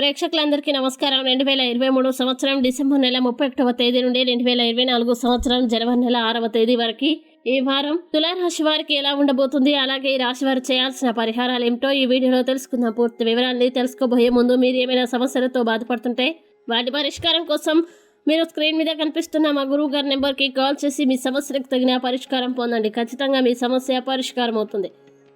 ప్రేక్షకులందరికీ నమస్కారం. రెండు వేల ఇరవై మూడు సంవత్సరం డిసెంబర్ నెల ముప్పై ఒకటవ తేదీ నుండి రెండు వేల ఇరవై నాలుగు సంవత్సరం జనవరి నెల ఆరవ తేదీ వరకు ఈ వారం తులారాశి వారికి ఎలా ఉండబోతుంది అలాగే ఈ రాశి వారు చేయాల్సిన పరిహారాలు ఏమిటో ఈ వీడియోలో తెలుసుకుందాం. పూర్తి వివరాన్ని తెలుసుకోబోయే ముందు మీరు ఏమైనా సమస్యలతో బాధపడుతుంటే వాటి పరిష్కారం కోసం మీరు స్క్రీన్ మీద కనిపిస్తున్న మా గురువు గారి నెంబర్కి కాల్ చేసి మీ సమస్యలకు తగిన పరిష్కారం పొందండి. ఖచ్చితంగా మీ సమస్య పరిష్కారం అవుతుంది.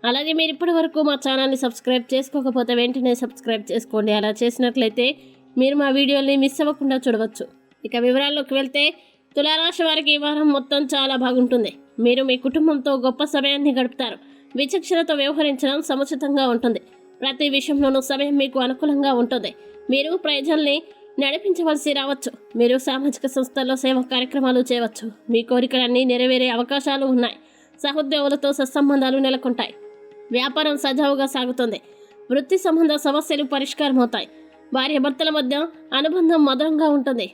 అలాగే మీరు ఇప్పటి వరకు మా ఛానల్ని సబ్స్క్రైబ్ చేసుకోకపోతే వెంటనే సబ్స్క్రైబ్ చేసుకోండి. అలా చేసినట్లయితే మీరు మా వీడియోని మిస్ అవ్వకుండా చూడవచ్చు. ఇక వివరాల్లోకి వెళ్తే తులారాశి వారికి ఈ వారం మొత్తం చాలా బాగుంటుంది. మీరు మీ కుటుంబంతో గొప్ప సమయాన్ని గడుపుతారు. విచక్షణతో వ్యవహరించడం సముచితంగా ఉంటుంది. ప్రతి విషయంలోనూ సమయం మీకు అనుకూలంగా ఉంటుంది. మీరు ప్రజల్ని నడిపించవలసి రావచ్చు. మీరు సామాజిక సంస్థల్లో సేవ కార్యక్రమాలు చేయవచ్చు. మీ కోరికలన్నీ నెరవేరే అవకాశాలు ఉన్నాయి. సహోద్యోగులతో సత్సంబంధాలు నెలకొంటాయి. వ్యాపారం సజావుగా సాగుతుంది. వృత్తి సంబంధ సమస్యలు పరిష్కారం అవుతాయి భార్య భర్తల మధ్య అనుబంధం మధురంగా ఉంటుంది.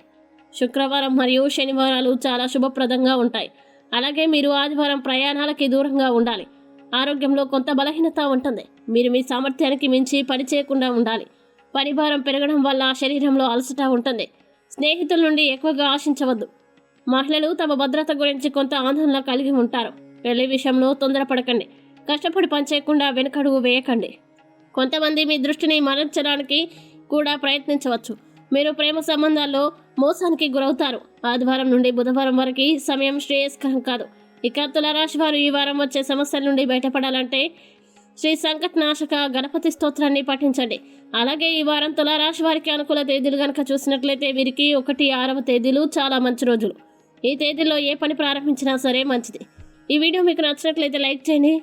శుక్రవారం మరియు శనివారాలు చాలా శుభప్రదంగా ఉంటాయి. అలాగే మీరు ఆదివారం ప్రయాణాలకి దూరంగా ఉండాలి. ఆరోగ్యంలో కొంత బలహీనత ఉంటుంది. మీరు మీ సామర్థ్యానికి మించి పని చేయకుండా ఉండాలి. పరిభారం పెరగడం వల్ల శరీరంలో అలసట ఉంటుంది. స్నేహితుల నుండి ఎక్కువగా ఆశించవద్దు. మహిళలు తమ భద్రత గురించి కొంత ఆందోళన కలిగి ఉంటారు. పెళ్ళి విషయంలో తొందరపడకండి. కష్టపడి పనిచేయకుండా వెనుకడుగు వేయకండి. కొంతమంది మీ దృష్టిని మరల్చడానికి కూడా ప్రయత్నించవచ్చు. మీరు ప్రేమ సంబంధాల్లో మోసానికి గురవుతారు. ఆదివారం నుండి బుధవారం వరకు సమయం శ్రేయస్కరం కాదు. ఇక తులరాశి వారు ఈ వారం వచ్చే సమస్యల నుండి బయటపడాలంటే శ్రీ సంకటనాశక గణపతి స్తోత్రాన్ని పఠించండి. అలాగే ఈ వారం తులారాశి వారికి అనుకూల తేదీలు కనుక చూసినట్లయితే వీరికి ఒకటి ఆరవ తేదీలు చాలా మంచి రోజులు. ఈ తేదీల్లో ఏ పని ప్రారంభించినా సరే మంచిది. ఈ వీడియో మీకు నచ్చినట్లయితే లైక్ చేయండి.